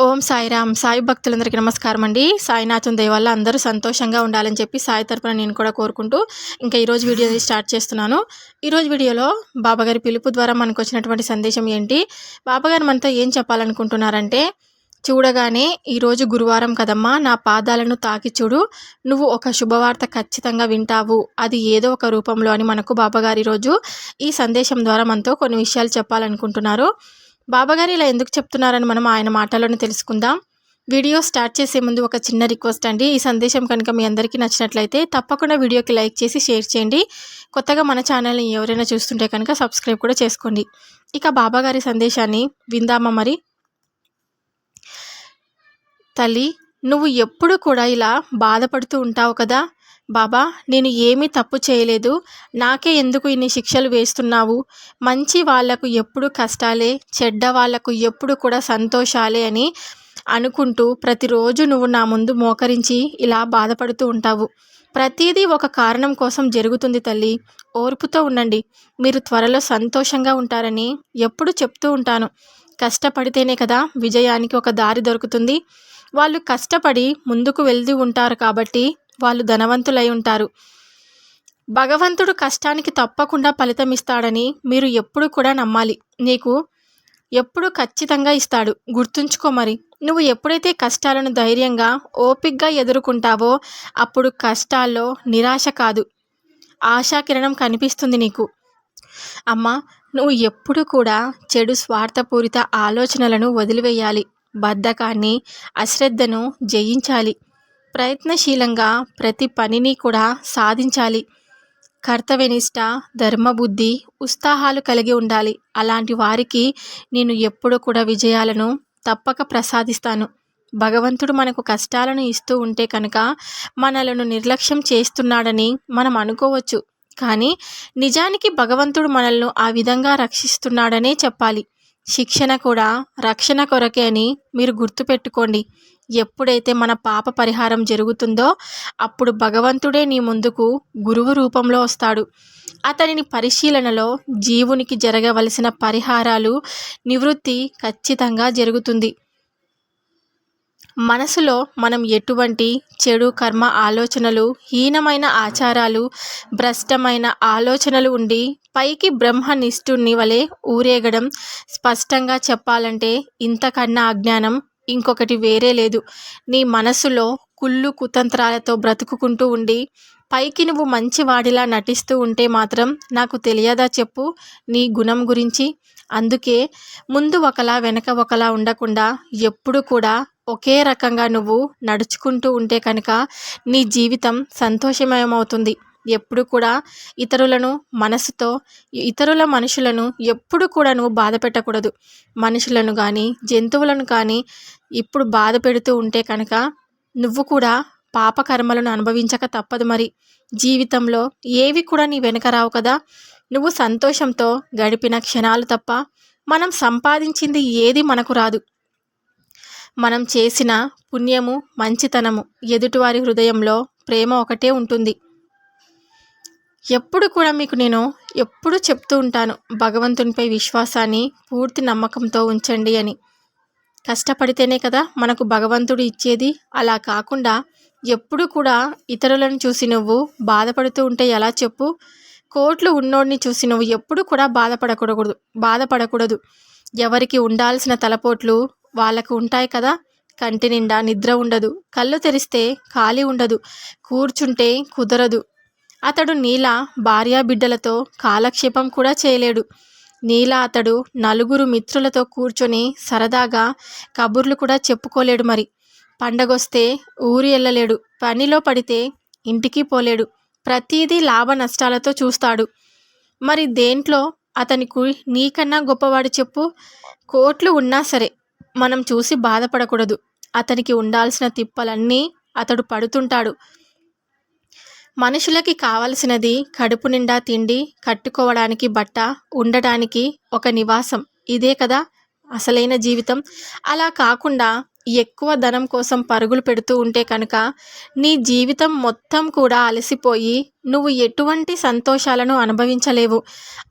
ఓం సాయిరామ్. సాయి భక్తులందరికీ నమస్కారం అండి సాయినాథం దయ వల్ల అందరూ సంతోషంగా ఉండాలని చెప్పి సాయి తరపున నేను కూడా కోరుకుంటూ ఇంకా ఈరోజు వీడియో స్టార్ట్ చేస్తున్నాను. ఈరోజు వీడియోలో బాబాగారి పిలుపు ద్వారా మనకు వచ్చినటువంటి సందేశం ఏంటి? బాబాగారు మనతో ఏం చెప్పాలనుకుంటున్నారంటే చూడగానే ఈరోజు గురువారం కదమ్మా నా పాదాలను తాకి చూడు. నువ్వు ఒక శుభవార్త ఖచ్చితంగా వింటావు. అది ఏదో ఒక రూపంలో అని మనకు బాబాగారు ఈరోజు ఈ సందేశం ద్వారా మనతో కొన్ని విషయాలు చెప్పాలనుకుంటున్నారు. బాబాగారు ఇలా ఎందుకు చెప్తున్నారని మనం ఆయన మాటలను తెలుసుకుందాం. వీడియో స్టార్ట్ చేసే ముందు ఒక చిన్న రిక్వెస్ట్ అండి. ఈ సందేశం కనుక మీ అందరికీ నచ్చినట్లయితే తప్పకుండా వీడియోకి లైక్ చేసి షేర్ చేయండి. కొత్తగా మన ఛానల్ని ఎవరైనా చూస్తుంటే కనుక సబ్స్క్రైబ్ కూడా చేసుకోండి. ఇక బాబాగారి సందేశాన్ని విందామా మరి? తల్లి నువ్వు ఎప్పుడు కూడా ఇలా బాధపడుతూ ఉంటావు కదా? బాబా నేను ఏమీ తప్పు చేయలేదు. నాకే ఎందుకు ఇన్ని శిక్షలు వేస్తున్నావు? మంచి వాళ్ళకు ఎప్పుడు కష్టాలే చెడ్డ వాళ్ళకు ఎప్పుడు కూడా సంతోషాలే అని అనుకుంటూ ప్రతిరోజు నువ్వు నా ముందు మోకరించి ఇలా బాధపడుతూ ఉంటావు. ప్రతిదీ ఒక కారణం కోసం జరుగుతుంది తల్లి. ఓర్పుతో ఉండండి. మీరు త్వరలో సంతోషంగా ఉంటారని ఎప్పుడు చెప్తూ ఉంటాను. కష్టపడితేనే కదా విజయానికి ఒక దారి దొరుకుతుంది. వాళ్ళు కష్టపడి ముందుకు వెళ్తూ ఉంటారు కాబట్టి వాళ్ళు ధనవంతులై ఉంటారు. భగవంతుడు కష్టానికి తప్పకుండా ఫలితం ఇస్తాడని మీరు ఎప్పుడు కూడా నమ్మాలి. నీకు ఎప్పుడు ఖచ్చితంగా ఇస్తాడు. గుర్తుంచుకో మరి. నువ్వు ఎప్పుడైతే కష్టాలను ధైర్యంగా ఓపిగ్గా ఎదుర్కొంటావో అప్పుడు కష్టాల్లో నిరాశ కాదు. ఆశాకిరణం కనిపిస్తుంది నీకు. అమ్మా నువ్వు ఎప్పుడు కూడా చెడు స్వార్థపూరిత ఆలోచనలను వదిలివేయాలి. బద్ధకాన్ని అశ్రద్ధను జయించాలి. ప్రయత్నశీలంగా ప్రతి పనిని కూడా సాధించాలి. కర్తవ్యనిష్ట ధర్మబుద్ధి ఉత్సాహాలు కలిగి ఉండాలి. అలాంటి వారికి నేను ఎప్పుడు కూడా విజయాలను తప్పక ప్రసాదిస్తాను. భగవంతుడు మనకు కష్టాలను ఇస్తూ ఉంటే కనుక మనలను నిర్లక్ష్యం చేస్తున్నాడని మనం అనుకోవచ్చు. కానీ నిజానికి భగవంతుడు మనల్ని ఆ విధంగా రక్షిస్తున్నాడనే చెప్పాలి. శిక్షణ కూడా రక్షణ కొరకే అని మీరు గుర్తుపెట్టుకోండి. ఎప్పుడైతే మన పాప పరిహారం జరుగుతుందో అప్పుడు భగవంతుడే నీ ముందుకు గురువు రూపంలో వస్తాడు. అతనిని పరిశీలనలో జీవునికి జరగవలసిన పరిహారాలు నివృత్తి ఖచ్చితంగా జరుగుతుంది. మనసులో మనం ఎటువంటి చెడు కర్మ ఆలోచనలు హీనమైన ఆచారాలు భ్రష్టమైన ఆలోచనలు ఉండి పైకి బ్రహ్మ బ్రహ్మనిష్ఠుని వలె ఊరేగడం స్పష్టంగా చెప్పాలంటే ఇంతకన్నా అజ్ఞానం ఇంకొకటి వేరే లేదు. నీ మనసులో కుళ్ళు కుతంత్రాలతో బ్రతుకుకుంటూ ఉండి పైకి నువ్వు మంచివాడిలా నటిస్తూ ఉంటే మాత్రం నాకు తెలియదా చెప్పు నీ గుణం గురించి. అందుకే ముందు ఒకలా వెనక ఒకలా ఉండకుండా ఎప్పుడు కూడా ఒకే రకంగా నువ్వు నడుచుకుంటూ ఉంటే కనుక నీ జీవితం సంతోషమయమవుతుంది. ఎప్పుడు కూడా ఇతరులను మనసుతో ఇతరుల మనుషులను ఎప్పుడు కూడా నువ్వు బాధ పెట్టకూడదు. మనుషులను కానీ జంతువులను కానీ ఇప్పుడు బాధ పెడుతూ ఉంటే కనుక నువ్వు కూడా పాపకర్మలను అనుభవించక తప్పదు మరి. జీవితంలో ఏవి కూడా నీ వెనక రావు కదా. నువ్వు సంతోషంతో గడిపిన క్షణాలు తప్ప మనం సంపాదించింది ఏది మనకు రాదు. మనం చేసిన పుణ్యము మంచితనము ఎదుటివారి హృదయంలో ప్రేమ ఒకటే ఉంటుంది. ఎప్పుడు కూడా మీకు నేను ఎప్పుడు చెప్తూ ఉంటాను భగవంతునిపై విశ్వాసాన్ని పూర్తి నమ్మకంతో ఉంచండి అని. కష్టపడితేనే కదా మనకు భగవంతుడు ఇచ్చేది. అలా కాకుండా ఎప్పుడు కూడా ఇతరులను చూసి నువ్వు బాధపడుతూ ఉంటే ఎలా చెప్పు? కోట్లు ఉన్నోడిని చూసి నువ్వు ఎప్పుడు కూడా బాధపడకూడదు బాధపడకూడదు. ఎవరికి ఉండాల్సిన తలపోట్లు వాళ్ళకు ఉంటాయి కదా. కంటి నిండా నిద్ర ఉండదు కళ్ళు తెరిస్తే ఖాళీ ఉండదు కూర్చుంటే కుదరదు. అతడు నీల భార్యా బిడ్డలతో కాలక్షేపం కూడా చేయలేడు. నీల అతడు నలుగురు మిత్రులతో కూర్చొని సరదాగా కబుర్లు కూడా చెప్పుకోలేడు మరి. పండగొస్తే ఊరు వెళ్ళలేడు పనిలో పడితే ఇంటికి పోలేడు. ప్రతీదీ లాభ నష్టాలతో చూస్తాడు. మరి దేంట్లో అతనికి నీకన్నా గొప్పవాడు చెప్పు. కోట్లు ఉన్నా సరే మనం చూసి బాధపడకూడదు. అతనికి ఉండాల్సిన తిప్పలన్నీ అతడు పడుతుంటాడు. మనుషులకి కావలసినది కడుపు నిండా తిండి కట్టుకోవడానికి బట్ట ఉండడానికి ఒక నివాసం. ఇదే కదా అసలైన జీవితం. అలా కాకుండా ఎక్కువ ధనం కోసం పరుగులు పెడుతూ ఉంటే కనుక నీ జీవితం మొత్తం కూడా అలసిపోయి నువ్వు ఎటువంటి సంతోషాలను అనుభవించలేవు.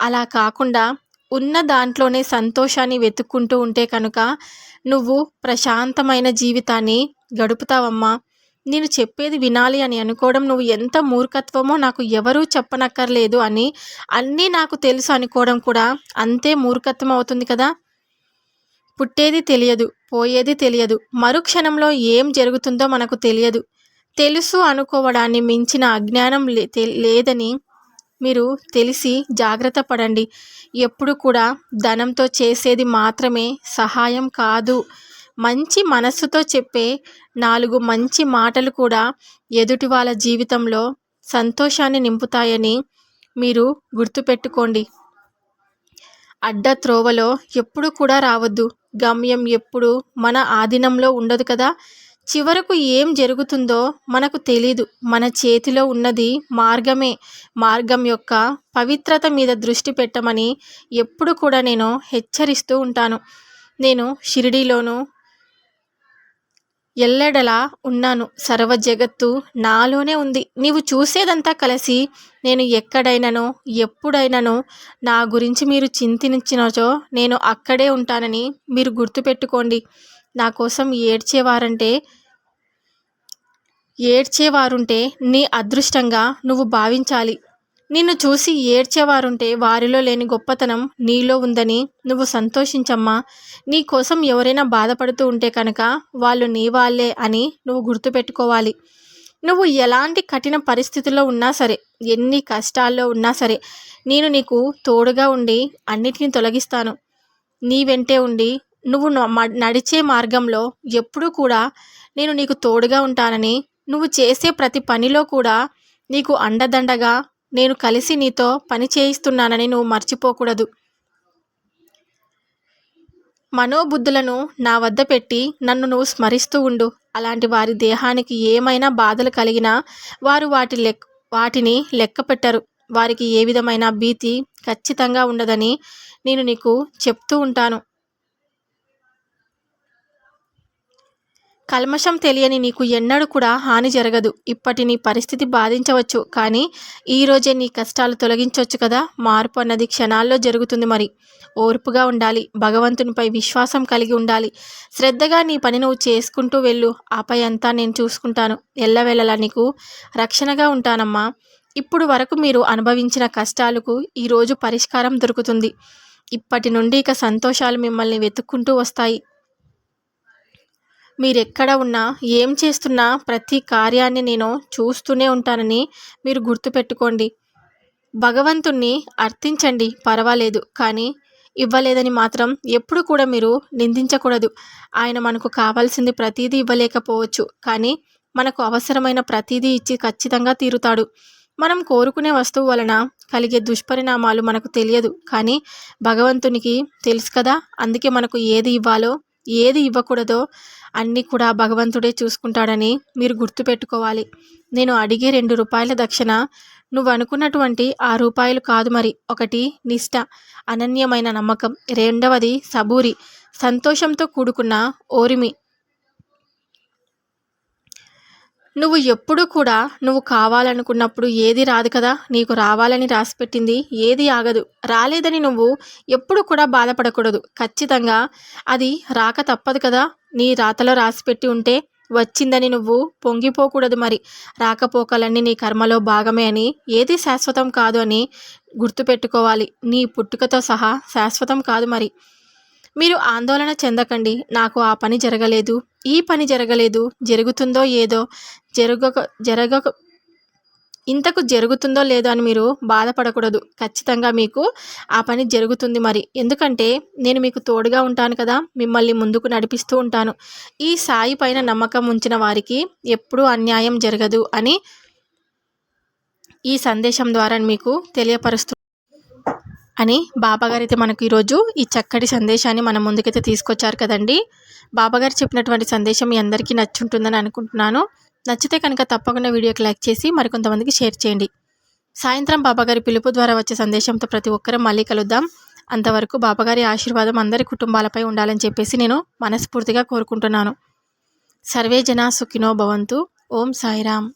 అలా కాకుండా ఉన్న దాంట్లోనే సంతోషాన్ని వెతుక్కుంటూ ఉంటే కనుక నువ్వు ప్రశాంతమైన జీవితాన్ని గడుపుతావమ్మా. నేను చెప్పేది వినాలి అని అనుకోవడం నువ్వు ఎంత మూర్ఖత్వమో నాకు ఎవరూ చెప్పనక్కర్లేదు అని అన్నీ నాకు తెలుసు అనుకోవడం కూడా అంతే మూర్ఖత్వం అవుతుంది కదా? పుట్టేది తెలియదు పోయేది తెలియదు. మరుక్షణంలో ఏం జరుగుతుందో మనకు తెలియదు. తెలుసు అనుకోవడాన్ని మించిన అజ్ఞానం లేదని మీరు తెలిసి జాగ్రత్త పడండి. ఎప్పుడు కూడా ధనంతో చేసేది మాత్రమే సహాయం కాదు. మంచి మనస్సుతో చెప్పే నాలుగు మంచి మాటలు కూడా ఎదుటి వాళ్ళ జీవితంలో సంతోషాన్ని నింపుతాయని మీరు గుర్తుపెట్టుకోండి. అడ్డ త్రోవలో ఎప్పుడు కూడా రావద్దు. గమ్యం ఎప్పుడు మన ఆధీనంలో ఉండదు కదా? చివరకు ఏం జరుగుతుందో మనకు తెలీదు. మన చేతిలో ఉన్నది మార్గమే. మార్గం యొక్క పవిత్రత మీద దృష్టి పెట్టమని ఎప్పుడు కూడా నేను హెచ్చరిస్తూ ఉంటాను. నేను షిరిడీలోను ఎల్లెడలా ఉన్నాను. సర్వ జగత్తు నాలోనే ఉంది. నీవు చూసేదంతా కలిసి నేను ఎక్కడైనానో ఎప్పుడైనానో నా గురించి మీరు చింతించినచో నేను అక్కడే ఉంటానని మీరు గుర్తుపెట్టుకోండి. నా కోసం ఏడ్చేవారంటే ఏడ్చేవారుంటే నీ అదృష్టంగా నువ్వు భావించాలి. నిన్ను చూసి ఏడ్చేవారుంటే వారిలో లేని గొప్పతనం నీలో ఉందని నువ్వు సంతోషించమ్మా. నీ కోసం ఎవరైనా బాధపడుతూ ఉంటే కనుక వాళ్ళు నీ వాళ్ళే అని నువ్వు గుర్తుపెట్టుకోవాలి. నువ్వు ఎలాంటి కఠిన పరిస్థితుల్లో ఉన్నా సరే ఎన్ని కష్టాల్లో ఉన్నా సరే నేను నీకు తోడుగా ఉండి అన్నిటిని తొలగిస్తాను. నీ వెంటే ఉండి నువ్వు నడిచే మార్గంలో ఎప్పుడూ కూడా నేను నీకు తోడుగా ఉంటానని నువ్వు చేసే ప్రతి పనిలో కూడా నీకు అండదండగా నేను కలిసి నీతో పని చేయిస్తున్నానని నువ్వు మర్చిపోకూడదు. మనోబుద్ధులను నా వద్ద పెట్టి నన్ను నువ్వు స్మరిస్తూ ఉండు. అలాంటి వారి దేహానికి ఏమైనా బాధలు కలిగినా వారు వాటి లెక్ వాటిని లెక్క పెట్టరు. వారికి ఏ విధమైన భీతి ఖచ్చితంగా ఉండదని నేను నీకు చెప్తూ ఉంటాను. కల్మషం తెలియని నీకు ఎన్నడూ కూడా హాని జరగదు. ఇప్పటి నీ పరిస్థితి బాధించవచ్చు. కానీ ఈరోజే నీ కష్టాలు తొలగించవచ్చు కదా? మార్పు అన్నది క్షణాల్లో జరుగుతుంది మరి. ఓర్పుగా ఉండాలి. భగవంతునిపై విశ్వాసం కలిగి ఉండాలి. శ్రద్ధగా నీ పని నువ్వు చేసుకుంటూ వెళ్ళు. ఆపై అంతా నేను చూసుకుంటాను. ఎల్లవేళలా నీకు రక్షణగా ఉంటానమ్మా. ఇప్పుడు వరకు మీరు అనుభవించిన కష్టాలకు ఈరోజు పరిష్కారం దొరుకుతుంది. ఇప్పటి నుండి ఇక సంతోషాలు మిమ్మల్ని వెతుక్కుంటూ వస్తాయి. మీరెక్కడ ఉన్నా ఏం చేస్తున్నా ప్రతి కార్యాన్ని నేను చూస్తూనే ఉంటానని మీరు గుర్తుపెట్టుకోండి. భగవంతుణ్ణి అర్థించండి పర్వాలేదు కానీ ఇవ్వలేదని మాత్రం ఎప్పుడు కూడా మీరు నిందించకూడదు. ఆయన మనకు కావాల్సింది ప్రతీదీ ఇవ్వలేకపోవచ్చు కానీ మనకు అవసరమైన ప్రతీదీ ఇచ్చి ఖచ్చితంగా తీరుతాడు. మనం కోరుకునే వస్తువు వలన కలిగే దుష్పరిణామాలు మనకు తెలియదు కానీ భగవంతునికి తెలుసు కదా అందుకే మనకు ఏది ఇవ్వాలో ఏది ఇవ్వకూడదో అన్నీ కూడా భగవంతుడే చూసుకుంటాడని మీరు గుర్తుపెట్టుకోవాలి నేను అడిగే రెండు రూపాయల దక్షిణ నువ్వు అనుకున్నటువంటి ఆ రూపాయలు కాదు మరి. ఒకటి నిష్ట అనన్యమైన నమ్మకం. రెండవది సబూరి. సంతోషంతో కూడుకున్న ఓరిమి. నువ్వు ఎప్పుడు కూడా నువ్వు కావాలనుకున్నప్పుడు ఏది రాదు కదా? నీకు రావాలని రాసిపెట్టింది ఏది ఆగదు. రాలేదని నువ్వు ఎప్పుడు కూడా బాధపడకూడదు. ఖచ్చితంగా అది రాక తప్పదు కదా? నీ రాతలో రాసిపెట్టి ఉంటే వచ్చిందని నువ్వు పొంగిపోకూడదు మరి. రాకపోకలన్నీ నీ కర్మలో భాగమే అని ఏది శాశ్వతం కాదు అని గుర్తుపెట్టుకోవాలి. నీ పుట్టుకతో సహా శాశ్వతం కాదు మరి. మీరు ఆందోళన చెందకండి. నాకు ఆ పని జరగలేదు. ఈ పని జరగలేదు. జరుగుతుందో ఏదో జరగక జరగక ఇంతకు జరుగుతుందో లేదో అని మీరు బాధపడకూడదు. ఖచ్చితంగా మీకు ఆ పని జరుగుతుంది మరి. ఎందుకంటే నేను మీకు తోడుగా ఉంటాను కదా. మిమ్మల్ని ముందుకు నడిపిస్తూ ఉంటాను. ఈ సాయి పైన నమ్మకం ఉంచిన వారికి ఎప్పుడూ అన్యాయం జరగదు అని ఈ సందేశం ద్వారా మీకు తెలియపరుస్తూ అని బాబాగారు అయితే మనకు ఈరోజు ఈ చక్కటి సందేశాన్ని మన ముందుకైతే తీసుకొచ్చారు కదండి. బాబాగారు చెప్పినటువంటి సందేశం మీ అందరికీ నచ్చుంటుందని అనుకుంటున్నాను. నచ్చితే కనుక తప్పకుండా వీడియోకి లైక్ చేసి మరికొంతమందికి షేర్ చేయండి. సాయంత్రం బాబాగారి పిలుపు ద్వారా వచ్చే సందేశంతో ప్రతి ఒక్కరం మళ్ళీ కలుద్దాం. అంతవరకు బాబాగారి ఆశీర్వాదం అందరి కుటుంబాలపై ఉండాలని చెప్పేసి నేను మనస్ఫూర్తిగా కోరుకుంటున్నాను. సర్వే జనా సుఖినో భవంతు. ఓం సాయిరామ్.